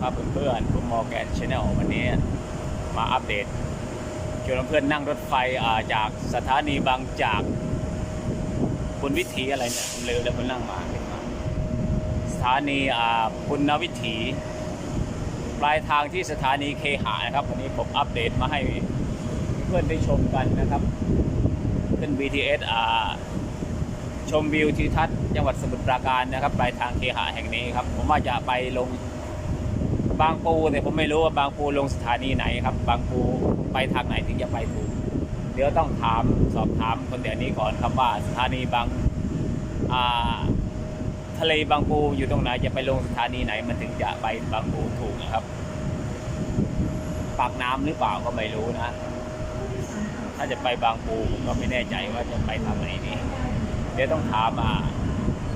ครับเพื่อนๆผมมอแกนชาแนลวันนี้มาอัปเดตชวนเพื่อนนั่งรถไฟาจากสถานีบางจากคุณวิถีอะไรเนี่ยผมเร็วแล้วผมนั่งมาขึ้นมาสถานีอ่าปุณวิถี ปลายทางที่สถานีเคหะนะครับวันนี้ผมอัปเดตมาให้เพื่อนได้ชมกันนะครับขึ้น BTS อ่าชมวิวทิวทัศน์จังหวัดสมุทรปราการนะครับปลายทางเคหะแห่งนี้ครับ ผมว่าจะไปลง บางปูแต่ผมไม่รู้ว่าบางปูลงสถานีไหนครับ บางปูไปทางไหนถึงจะไปถูก เดี๋ยวต้องถามสอบถามคนแถวนี้ก่อนครับว่าสถานีบางอ่าทะเลบางปูอยู่ตรงไหนจะไปลงสถานีไหนมันถึงจะไปบางปูถูกนะครับ ปากน้ำหรือเปล่าก็ไม่รู้นะ ถ้าจะไปบางปูก็ไม่แน่ใจว่าจะไปทางไหนดีเดี๋ยวต้องถามมา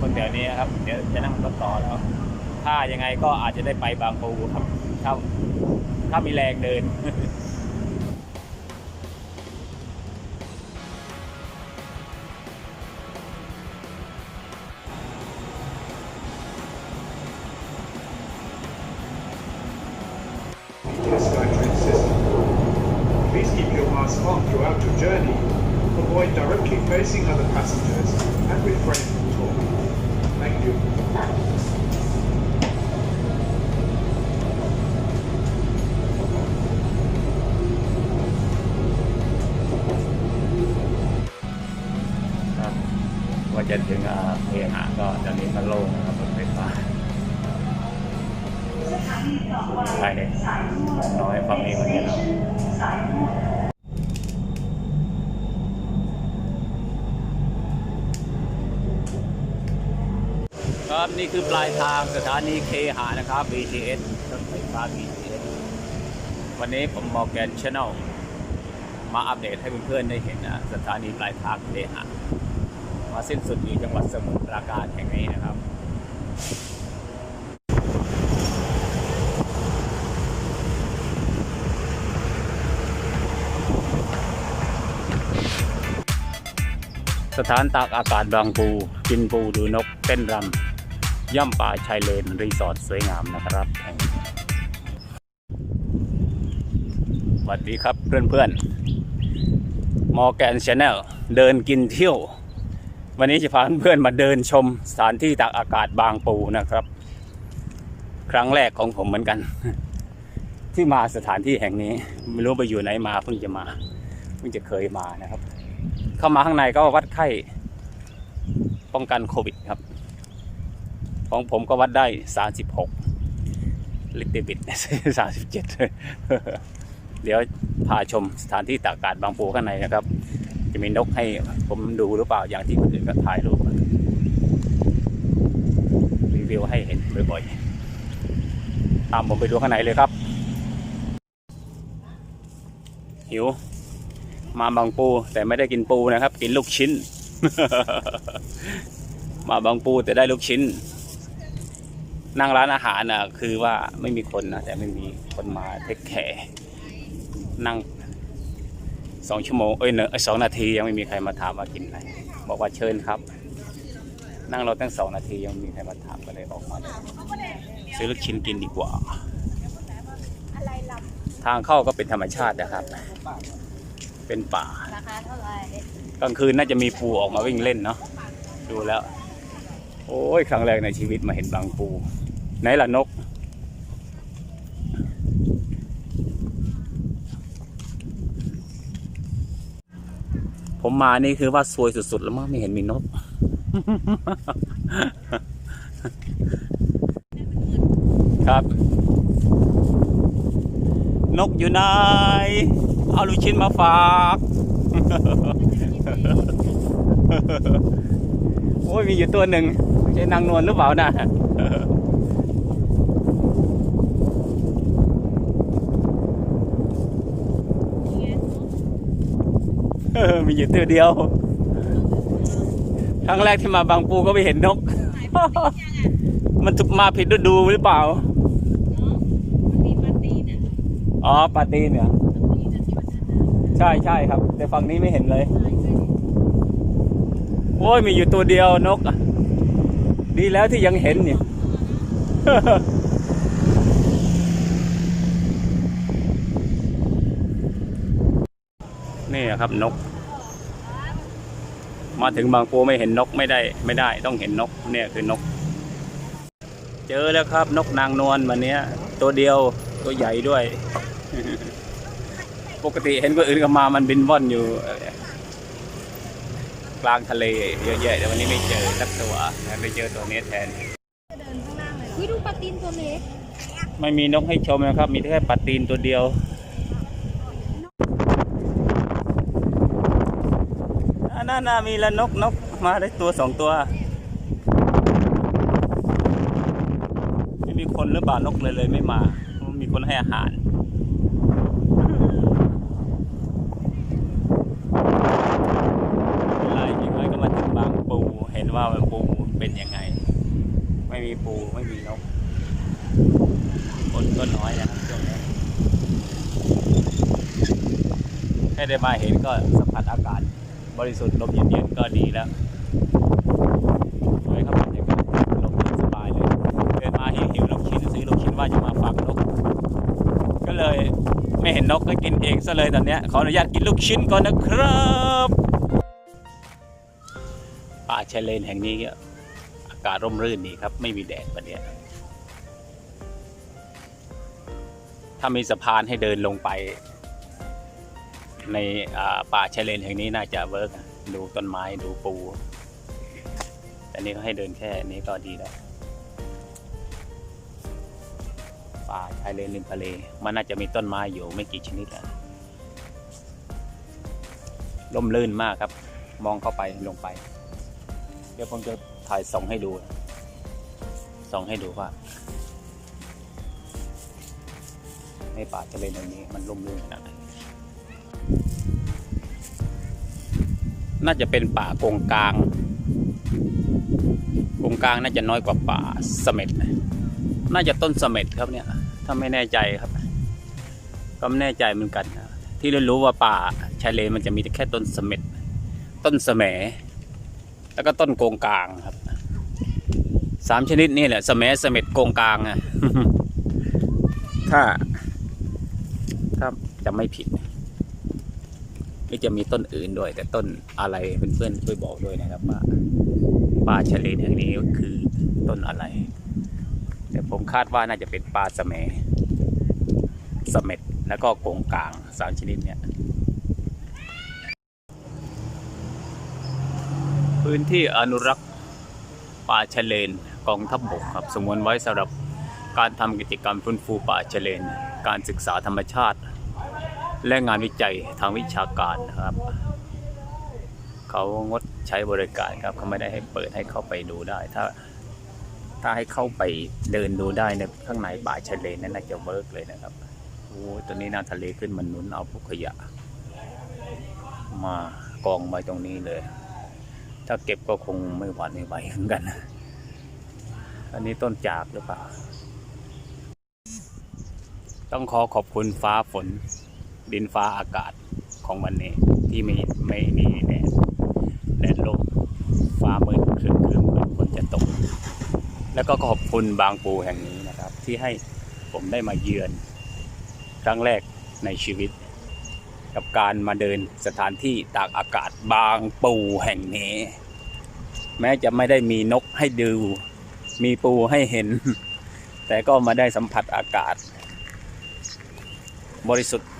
คนแถวนี้ครับ เดี๋ยวจะนั่งรถต่อแล้ว ถ้ายังไงก็อาจจะได้ไปบางปูครับถ้าถ้ามีแรงเดิน ว่าจะถึงเคหะก็ตอนนี้มันโล่งนะครับรถไฟฟ้าใช่เลยน้อยฝั่งนี้เหมือนกันเนาะครับนี่คือปลายทางสถานีเคหะนะครับ BTS รถไฟฟ้า BTS วันนี้ผมมอร์แกนช n แนลมาอัปเดตให้เพื่อนๆได้เห็นนะสถานีปลายทางเคหะ มาสิ้นสุดอยู่จังหวัดสมุทรปราการแห่งนี้นะครับสถานตากอากาศบางปู กินปูดูนกเต้นรำย่ำป่าชายเลน รีสอร์ทสวยงามนะครับแห่งนี้สวัสดีครับเพื่อนๆมอแกนชาแนลเดินกินเที่ยว วันนี้จะพาเพื่อนมาเดินชมสถานที่ตากอากาศบางปูนะครับ ครั้งแรกของผมเหมือนกัน ที่มาสถานที่แห่งนี้ไม่รู้ไปอยู่ไหนมาเพิ่งจะมาเพิ่งจะเคยมานะครับ เข้ามาข้างในก็วัดไข้ป้องกันโควิดครับ ของผมก็วัดได้36ลิตรบิด37เดี๋ยวพาชมสถานที่ตากอากาศบางปูข้างในนะครับ จะมีนกให้ผมดูหรือเปล่าอย่างที่คนอื่นก็ถ่ายรูปรีวิวให้เห็นบ่อยๆตามผมไปดูข้างในเลยครับ หิว มาบางปูแต่ไม่ได้กินปูนะครับ กินลูกชิ้น มาบางปูแต่ได้ลูกชิ้น นั่งร้านอาหารน่ะคือว่าไม่มีคนนะแต่ไม่มีคนมาเทคแคร์นั่ง สองชั่วโมงเอ้ยเนอะสองนาทียังไม่มีใครมาถามว่ากินอะไรบอกว่าเชิญครับ นั่งรถตั้งสองนาทียังไม่มีใครมาถามก็เลยออกมาเลยซื้อลูกชิ้นกินดีกว่า ทางเข้าก็เป็นธรรมชาตินะครับ เป็นป่าราคาเท่าไหร่กลางคืนน่าจะมีปูออกมาวิ่งเล่นเนาะดูแล้ว โอ้ยครั้งแรกในชีวิตมาเห็นบางปู ไหนล่ะนก ผมมานี่คือว่าซวยสุดๆ แล้วมั้งไม่เห็นมีนก ครับ นกอยู่ไหนเอาลูกชิ้นมาฝากโอ้ยมีอยู่ตัวหนึ่งใช่นางนวลหรือเปล่านะ เออมีอยู่ตัวเดียว ครั้งแรกที่มาบางปูก็ไม่เห็นนก มันถูกมาผิดฤดูหรือเปล่ามีปาตีนอะอ๋อปาตีนเนี่ย ใช่ใช่ครับ แต่ฝั่งนี้ไม่เห็นเลย โอ้ยมีอยู่ตัวเดียวนกอะดีแล้วที่ยังเห็นเนี่ย นี่ครับนก มาถึงบางปูไม่เห็นนกไม่ได้ ไม่ได้ต้องเห็นนกเนี่ยคือนก เจอแล้วครับ นกนางนวลวันเนี้ยตัวเดียวตัวใหญ่ด้วย ปกติเห็นคนอื่นก็มามันบินว่อนอยู่เอ่อกลางทะเลเยอะแยะแต่วันนี้ไม่เจอสักตัวไปเจอตัวนี้แทนเดินข้างล่างเลยวิดูปลาตีนตัวเล็กไม่มีนกให้ชมนะครับ มีแค่ปลาตีนตัวเดียวอ่า น่าน่ามีละนกนกมาได้ตัวสองตัว ไม่มีคนหรือเปล่านกเลยเลยไม่มา มีคนให้อาหารอะไรอีกน้อยก็มาถึงบางปูเห็นว่ามันปูเป็นยังไง ไม่มีปูไม่มีนก คนก็น้อยนะครับช่วงนี้แค่ได้มาเห็นก็สัมผัสอากาศ บริสุทธิ์ลมเย็นๆก็ดีแล้วสวยครับบรรยากาศลมเย็นสบายเลย เดินมาหิวหิวลูกชิ้นซื้อลูกชิ้นว่าจะมาฝากนก ก็เลยไม่เห็นนกก็กินเองซะเลยตอนเนี้ยขออนุญาตกินลูกชิ้นก่อนนะครับป่าชายเลนแห่งนี้อากาศร่มรื่นดีครับ ไม่มีแดดวันเนี้ยถ้ามีสะพานให้เดินลงไป ในอ่าป่าชายเลนแห่งนี้น่าจะเวิร์กดูต้นไม้ดูปูแต่นี่เขาให้เดินแค่นี้ก็ดีแล้วป่าชายเลนริมทะเล มันน่าจะมีต้นไม้อยู่ไม่กี่ชนิดอะร่มรื่นมากครับ มองเข้าไปลงไป เดี๋ยวผมจะถ่ายส่องให้ดูส่องให้ดูว่าในป่าทะเลในนี้มันร่มรื่นขนาดไหน น่าจะเป็นป่าโกงกลางโกงกลางน่าจะน้อยกว่าป่าเสม็ดน่าจะต้นเสม็ดครับเนี่ย ถ้าไม่แน่ใจครับ ก็ไม่แน่ใจเหมือนกัน ที่เรารู้ว่าป่าชายเลนมันจะมีแค่ต้นเสม็ดต้นแสมแล้วก็ต้นโกงกลางครับสามชนิดนี่แหละแสมเสม็ดโกงกลางอะถ้าถ้าจะไม่ผิด หรือจะมีต้นอื่นด้วย แต่ต้นอะไรเพื่อนๆช่วยบอกด้วยนะครับว่าป่าชะเลนแห่งนี้คือต้นอะไร แต่ผมคาดว่าน่าจะเป็นปลาสะแหมสเม็ดแล้วก็โกงกลางสามชนิดเนี่ยพื้นที่อนุรักษ์ป่าชะเลนกองทัพบบกครับสมวนไว้สำหรับการทำกิจกรรมฟื้นฟูป่าชะเลน การศึกษาธรรมชาติ และงานวิจัยทางวิชาการนะครับ เขางดใช้บริการครับเขาไม่ได้ให้เปิดให้เข้าไปดูได้ ถ้าถ้าให้เข้าไปเดินดูได้ในข้างในป่าชะเลนนั่นน่าจะเวิร์กเลยนะครับโอ้ตัวนี้น้ำทะเลขึ้นมันหนุนเอาพวกขยะ มากองไว้ตรงนี้เลย ถ้าเก็บก็คงไม่หวานไม่ไหวเหมือนกัน อันนี้ต้นจากหรือเปล่า ต้องขอขอบคุณฟ้าฝน ดินฟ้าอากาศของวันนี้ ที่ไม่ไม่มีแดดแดดลมฟ้ามืดครึ้มครึ้มเหมือนฝนจะตก แล้วก็ขอบคุณบางปูแห่งนี้นะครับ ที่ให้ผมได้มาเยือน ครั้งแรกในชีวิต กับการมาเดินสถานที่ตากอากาศบางปูแห่งนี้ แม้จะไม่ได้มีนกให้ดู มีปูให้เห็น แต่ก็มาได้สัมผัสอากาศ บริสุทธิ์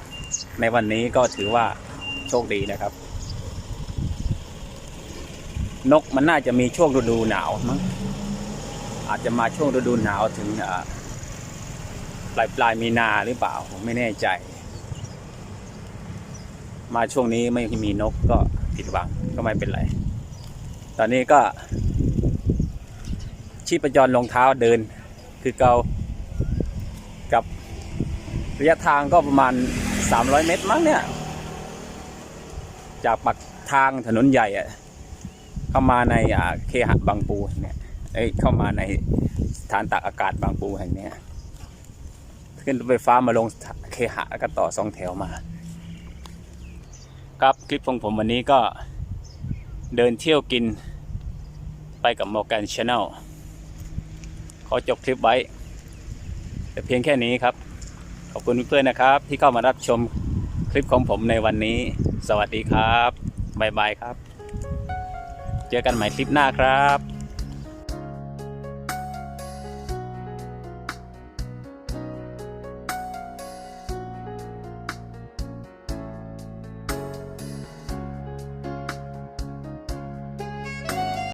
ในวันนี้ก็ถือว่าโชคดีนะครับ นกมันน่าจะมีช่วงฤดูหนาวมั้งอาจจะมาช่วงฤดูหนาวถึงปลายปลายมีนาหรือเปล่าผมไม่แน่ใจ มาช่วงนี้ไม่มีนกก็ผิดหวังก็ไม่เป็นไร ตอนนี้ก็ ชีพจรลงเท้าเดิน คือเกากับระยะทางก็ประมาณ 300 เมตรมั้งเนี่ย จากปักทางถนนใหญ่อะเข้ามาในอ่าเคหะบางปูเนี่ยเอ้ยเข้ามาในสถานตากอากาศบางปูแห่งนี้ขึ้นรถไฟฟ้ามาลงเคหะแล้วก็ต่อสองแถวมา ครับคลิปของผมวันนี้ก็เดินเที่ยวกินไปกับ Morgan Channel ขอจบคลิปไว้ แต่เพียงแค่นี้ครับ ขอบคุณเพื่อนๆนะครับ ที่เข้ามารับชมคลิปของผมในวันนี้ สวัสดีครับ บ๊ายบายครับ เจอกันใหม่คลิปหน้าครับ